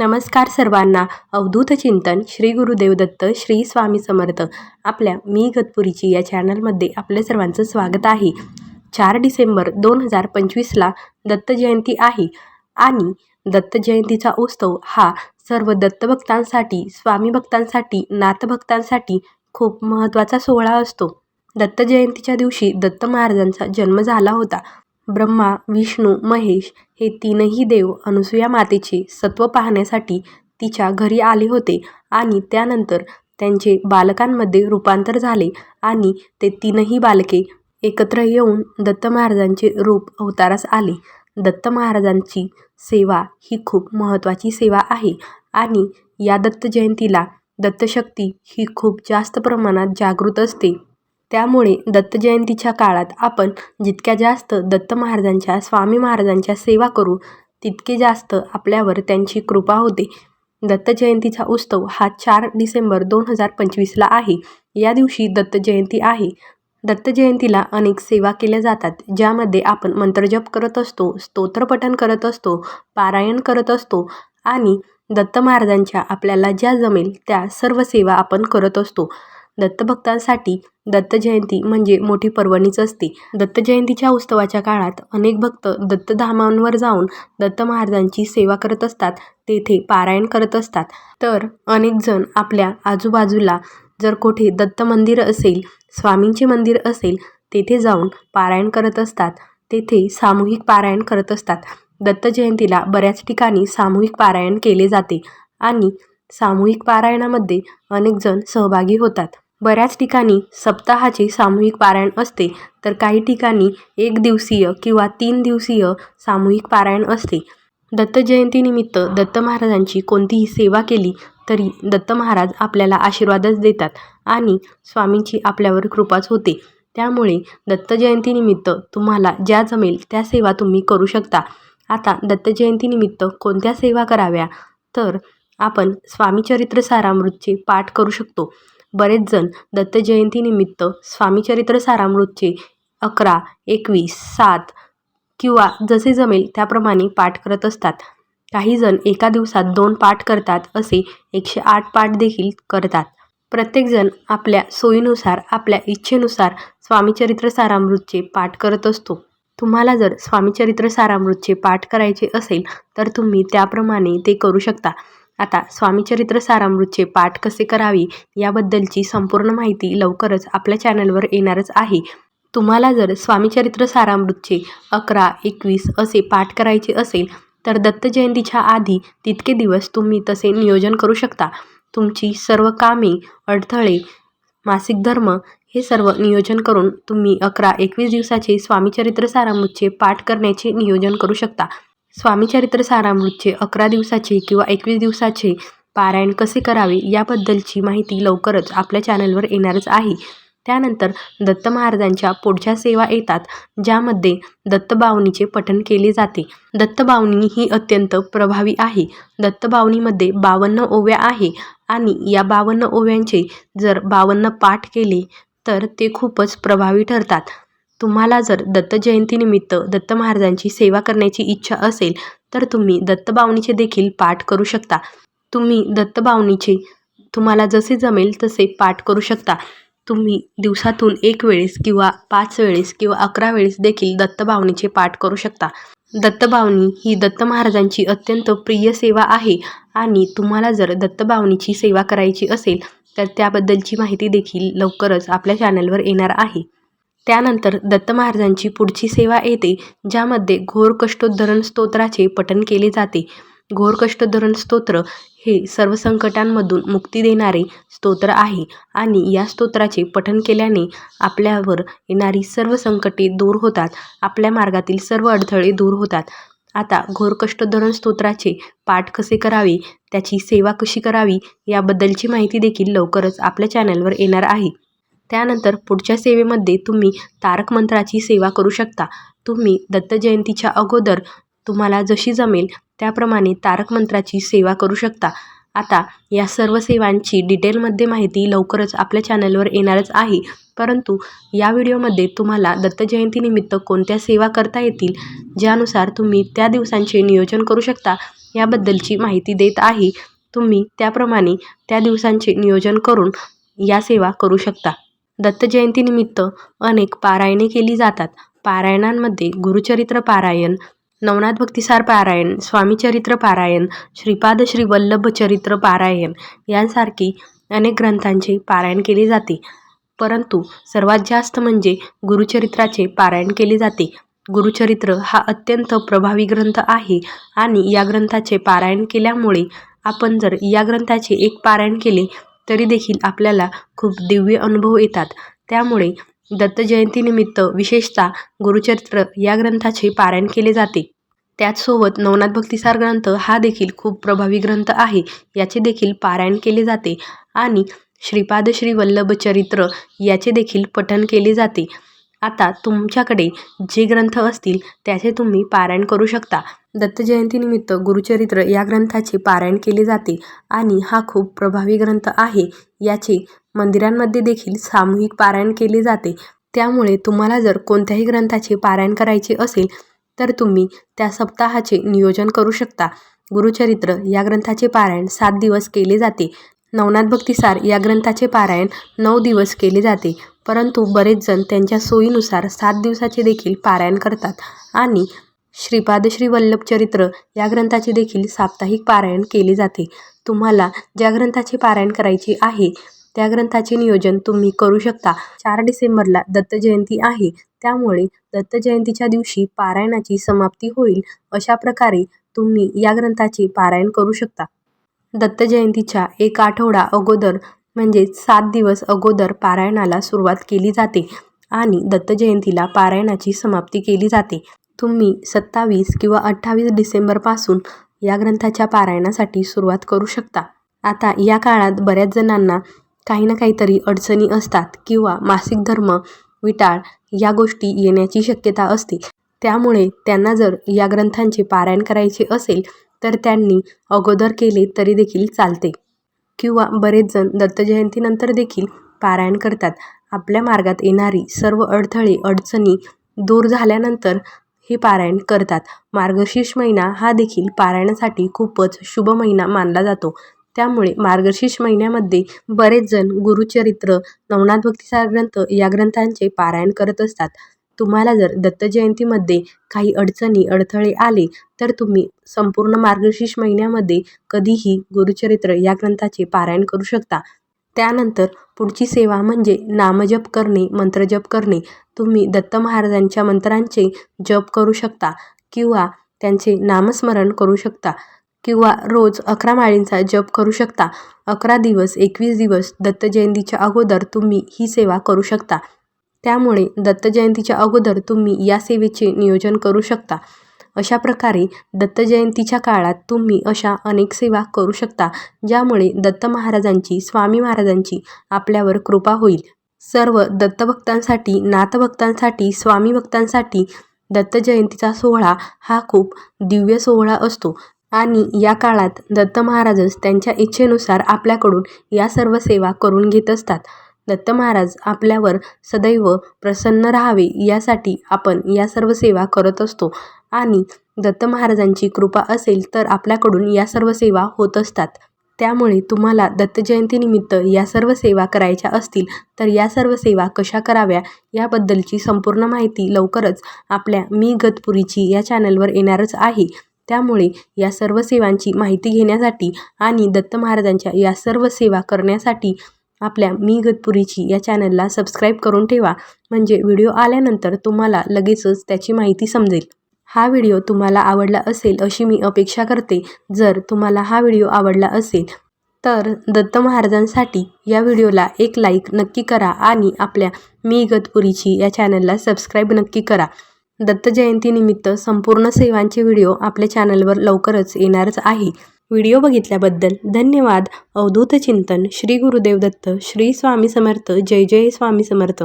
नमस्कार सर्वांना. अवधूत चिंतन श्री गुरुदेव दत्त श्री स्वामी समर्थ. आपल्या मी गतपुरीची या चॅनलमध्ये आपल्या सर्वांचं स्वागत आहे. चार डिसेंबर दोन हजार पंचवीसला दत्त जयंती आहे आणि दत्त जयंतीचा उत्सव हा सर्व दत्तभक्तांसाठी स्वामी भक्तांसाठी नाथभक्तांसाठी खूप महत्त्वाचा सोहळा असतो. दत्त जयंतीच्या दिवशी दत्त महाराजांचा जन्म झाला होता. ब्रह्मा विष्णू महेश हे तीनही देव अनुसूया मातेचे सत्व पाहण्यासाठी तिच्या घरी आले होते आणि त्यानंतर त्यांचे बालकांमध्ये रूपांतर झाले आणि ते तीनही बालके एकत्र येऊन दत्त महाराजांचे रूप अवतारास आले. दत्त महाराजांची सेवा ही खूप महत्त्वाची सेवा आहे आणि या दत्त जयंतीला दत्तशक्ती ही खूप जास्त प्रमाणात जागृत असते. त्यामुळे दत्तजयंतीच्या काळात आपण जितक्या जास्त दत्त महाराजांच्या स्वामी महाराजांच्या सेवा करू तितके जास्त आपल्यावर त्यांची कृपा होते. दत्त जयंतीचा उत्सव हा चार डिसेंबर दोन हजार पंचवीसला आहे. या दिवशी दत्तजयंती आहे. दत्तजयंतीला अनेक सेवा केल्या जातात ज्यामध्ये आपण मंत्रजप करत असतो स्तोत्रपठण करत असतो पारायण करत असतो आणि दत्त महाराजांच्या आपल्याला ज्या जमेल त्या सर्व सेवा आपण करत असतो. दत्तभक्तांसाठी दत्त जयंती म्हणजे मोठी पर्वणीच असते. दत्त जयंतीच्या उत्सवाच्या काळात अनेक भक्त दत्तधामांवर जाऊन दत्त महाराजांची सेवा करत असतात. तेथे पारायण करत असतात. तर अनेक जण आपल्या आजूबाजूला जर कोठे दत्त मंदिर असेल स्वामींचे मंदिर असेल तेथे जाऊन पारायण करत असतात. तेथे सामूहिक पारायण करत असतात. दत्त जयंतीला बऱ्याच ठिकाणी सामूहिक पारायण केले जाते आणि सामूहिक पारायणामध्ये अनेक जण सहभागी होतात. बऱ्याच ठिकाणी सप्ताहाचे सामूहिक पारायण असते तर काही ठिकाणी एक दिवसीय किंवा तीन दिवसीय सामूहिक पारायण असते. दत्त जयंतीनिमित्त दत्त महाराजांची कोणतीही सेवा केली तरी दत्त महाराज आपल्याला आशीर्वादच देतात आणि स्वामींची आपल्यावर कृपाच होते. त्यामुळे दत्त जयंतीनिमित्त तुम्हाला ज्या जमेल त्या सेवा तुम्ही करू शकता. आता दत्त जयंतीनिमित्त कोणत्या सेवा कराव्या? तर आपण स्वामीचरित्र सारामृतचे पाठ करू शकतो. बरेच जण दत्त जयंतीनिमित्त स्वामीचरित्र सारामृतचे अकरा एकवीस सात किंवा जसे जमेल त्याप्रमाणे पाठ करत असतात. काही जण एका दिवसात दोन पाठ करतात असे एकशे आठ पाठ देखील करतात. प्रत्येकजण आपल्या सोयीनुसार आपल्या इच्छेनुसार स्वामीचरित्र सारामृतचे पाठ करत असतो. तुम्हाला जर स्वामीचरित्र सारामृतचे पाठ करायचे असेल तर तुम्ही त्याप्रमाणे ते करू शकता. आता स्वामीचरित्र सारामृतचे पाठ कसे करावे याबद्दलची संपूर्ण माहिती लवकरच आपल्या चॅनलवर येणारच आहे. तुम्हाला जर स्वामीचरित्र सारामृतचे अकरा एकवीस असे पाठ करायचे असेल तर दत्त जयंतीच्या आधी तितके दिवस तुम्ही तसे नियोजन करू शकता. तुमची सर्व कामे अडथळे मासिक धर्म हे सर्व नियोजन करून तुम्ही अकरा एकवीस दिवसाचे स्वामीचरित्र सारामृतचे पाठ करण्याचे नियोजन करू शकता. स्वामीचरित्र सारामृतचे अकरा दिवसाचे किंवा एकवीस दिवसाचे पारायण कसे करावे याबद्दलची माहिती लवकरच आपल्या चॅनलवर येणारच आहे. त्यानंतर दत्त महाराजांच्या पुढच्या सेवा येतात ज्यामध्ये दत्तबावनीचे पठण केले जाते. दत्तबावनी ही अत्यंत प्रभावी आहे. दत्तबावनीमध्ये बावन्न ओव्या आहे आणि या बावन्न ओव्यांचे जर बावन्न पाठ केले तर ते खूपच प्रभावी ठरतात. तुम्हाला जर दत्त जयंतीनिमित्त दत्त महाराजांची सेवा करण्याची इच्छा असेल तर तुम्ही दत्तबावनीचे देखील पाठ करू शकता. तुम्ही दत्तबावनीचे तुम्हाला जसे जमेल तसे पाठ करू शकता. तुम्ही दिवसातून एक वेळेस किंवा पाच वेळेस किंवा अकरा वेळेस देखील दत्तबावनीचे पाठ करू शकता. दत्तभावनी ही दत्त महाराजांची अत्यंत प्रिय सेवा आहे आणि तुम्हाला जर दत्तबावनीची सेवा करायची असेल तर त्याबद्दलची माहिती देखील लवकरच आपल्या चॅनलवर येणार आहे. त्यानंतर दत्त महाराजांची पुढची सेवा येते ज्यामध्ये घोरकष्टोद्धरण स्तोत्राचे पठण केले जाते. घोरकष्टोद्धरण स्तोत्र हे सर्व संकटांमधून मुक्ती देणारे स्तोत्र आहे आणि या स्तोत्राचे पठण केल्याने आपल्यावर येणारी सर्व संकटे दूर होतात आपल्या मार्गातील सर्व अडथळे दूर होतात. आता घोरकष्टोद्धरण स्तोत्राचे पाठ कसे करावे त्याची सेवा कशी करावी याबद्दलची माहिती देखील लवकरच आपल्या चॅनलवर येणार आहे. त्यानंतर पुढच्या सेवेमध्ये तुम्ही तारक मंत्राची सेवा करू शकता. तुम्ही दत्त जयंतीच्या अगोदर तुम्हाला जशी जमेल त्याप्रमाणे तारक मंत्राची सेवा करू शकता. आता या सर्व सेवांची डिटेलमध्ये माहिती लवकरच आपल्या चॅनलवर येणारच आहे. परंतु या व्हिडिओमध्ये तुम्हाला दत्तजयंतीनिमित्त कोणत्या सेवा करता येतील ज्यानुसार तुम्ही त्या दिवसांचे नियोजन करू शकता याबद्दलची माहिती देत आहे. तुम्ही त्याप्रमाणे त्या दिवसांचे नियोजन करून या सेवा करू शकता. दत्तजयंतीनिमित्त अनेक पारायणे केली जातात. पारायणांमध्ये गुरुचरित्र पारायण नवनाथ भक्तिसार पारायण स्वामीचरित्र पारायण श्रीपाद श्री वल्लभ चरित्र पारायण यांसारखी अनेक ग्रंथांचे पारायण केले जाते. परंतु सर्वात जास्त म्हणजे गुरुचरित्राचे पारायण केले जाते. गुरुचरित्र हा अत्यंत प्रभावी ग्रंथ आहे आणि या ग्रंथाचे पारायण केल्यामुळे आपण जर या ग्रंथाचे एक पारायण केले तरी देखील आपल्याला खूप दिव्य अनुभव येतात. त्यामुळे दत्तजयंतीनिमित्त विशेषतः गुरुचरित्र या ग्रंथाचे पारायण केले जाते. त्याचसोबत नवनाथ भक्तिसार ग्रंथ हा देखील खूप प्रभावी ग्रंथ आहे याचे देखील पारायण केले जाते. आणि श्रीपाद श्री वल्लभ चरित्र याचे देखील पठण केले जाते. आता तुमच्याकडे जे ग्रंथ असतील त्याचे तुम्ही पारायण करू शकता. दत्तजयंतीनिमित्त गुरुचरित्र या ग्रंथाचे पारायण केले जाते आणि हा खूप प्रभावी ग्रंथ आहे. याचे मंदिरांमध्ये देखील सामूहिक पारायण केले जाते. त्यामुळे तुम्हाला जर कोणत्याही ग्रंथाचे पारायण करायचे असेल तर तुम्ही त्या सप्ताहाचे नियोजन करू शकता. गुरुचरित्र या ग्रंथाचे पारायण सात दिवस केले जाते. नवनाथ भक्तिसार या ग्रंथाचे पारायण नऊ दिवस केले जाते. परंतु बरेच जण त्यांच्या सोयीनुसार सात दिवसाचे देखील पारायण करतात आणि श्रीपाद श्री वल्लभ चरित्र या ग्रंथाचे देखील साप्ताहिक पारायण केले जाते. तुम्हाला ज्या ग्रंथाचे पारायण करायचे आहे त्या ग्रंथाचे नियोजन तुम्ही करू शकता. चार डिसेंबरला दत्त जयंती आहे. त्यामुळे दत्त जयंतीच्या दिवशी पारायणाची समाप्ती होईल अशा प्रकारे तुम्ही या ग्रंथाचे पारायण करू शकता. दत्त जयंतीच्या एक आठवडा अगोदर म्हणजेच सात दिवस अगोदर पारायणाला सुरुवात केली जाते आणि दत्त जयंतीला पारायणाची समाप्ती केली जाते. तुम्ही सत्तावीस किंवा अठ्ठावीस डिसेंबरपासून या ग्रंथाच्या पारायणासाठी सुरुवात करू शकता. आता या काळात बऱ्याच जणांना काही ना काहीतरी अडचणी असतात किंवा मासिक धर्म विटाळ या गोष्टी येण्याची शक्यता असते. त्यामुळे त्यांना जर या ग्रंथांचे पारायण करायचे असेल तर त्यांनी अगोदर केले तरी देखील चालते. किंवा बरेच जण दत्तजयंतीनंतर देखील पारायण करतात. आपल्या मार्गात येणारी सर्व अडथळे अडचणी दूर झाल्यानंतर हे पारायण करतात. मार्गशीर्ष महिना हा देखील पारायणासाठी खूपच शुभ महिना मानला जातो. त्यामुळे मार्गशीर्ष महिन्यामध्ये बरेच जण गुरुचरित्र नवनाथ भक्तिसार ग्रंथ या ग्रंथांचे पारायण करत असतात. तुम्हाला जर दत्तजयंतीमध्ये काही अडचणी अडथळे आले तर तुम्ही संपूर्ण मार्गशीर्ष महिन्यामध्ये कधीही गुरुचरित्र या ग्रंथाचे पारायण करू शकता. त्यानंतर पुढची सेवा म्हणजे नामजप करणे मंत्रजप करणे. तुम्ही दत्त महाराजांच्या मंत्रांचे जप करू शकता किंवा त्यांचे नामस्मरण करू शकता किंवा रोज अकरा माळींचा जप करू शकता. अकरा दिवस एकवीस दिवस दत्त जयंतीच्या अगोदर तुम्ही ही सेवा करू शकता. त्यामुळे दत्त जयंतीच्या अगोदर तुम्ही या सेवेचे नियोजन करू शकता. अशा प्रकारे दत्त जयंतीच्या काळात तुम्ही अशा अनेक सेवा करू शकता ज्यामुळे दत्त महाराजांची स्वामी महाराजांची आपल्यावर कृपा होईल. सर्व दत्तभक्तांसाठी नाथभक्तांसाठी स्वामी भक्तांसाठी दत्त जयंतीचा सोहळा हा खूप दिव्य सोहळा असतो. आणि या काळात दत्त महाराजच त्यांच्या इच्छेनुसार आपल्याकडून या सर्व सेवा करून घेत असतात. दत्त महाराज आपल्यावर सदैव प्रसन्न राहावे यासाठी आपण या सर्व सेवा करत असतो. आणि दत्त महाराजांची कृपा असेल तर आपल्याकडून या सर्व सेवा होत असतात. त्यामुळे तुम्हाला दत्त जयंतीनिमित्त या सर्व सेवा करायच्या असतील तर या सर्व सेवा कशा कराव्या याबद्दलची संपूर्ण माहिती लवकरच आपल्या मी गतपुरीची या चॅनलवर येणारच आहे. त्यामुळे या सर्व सेवांची माहिती घेण्यासाठी आणि दत्त महाराजांच्या या सर्व सेवा करण्यासाठी आपल्या मी गतपुरीची या चॅनलला सबस्क्राईब करून ठेवा. म्हणजे व्हिडिओ आल्यानंतर तुम्हाला लगेचच त्याची माहिती समजेल. हा व्हिडिओ तुम्हाला आवडला असेल अशी मी अपेक्षा करते. जर तुम्हाला हा व्हिडिओ आवडला असेल तर दत्त महाराजांसाठी या व्हिडिओला एक लाईक नक्की करा आणि आपल्या मी गतपुरीची या चॅनलला सबस्क्राईब नक्की करा. दत्त जयंतीनिमित्त संपूर्ण सेवांचे व्हिडिओ आपल्या चॅनलवर लवकरच येणारच आहे. व्हिडिओ बघितल्याबद्दल धन्यवाद. अवधूत चिंतन. श्री गुरुदेव दत्त. श्री स्वामी समर्थ. जय जय स्वामी समर्थ.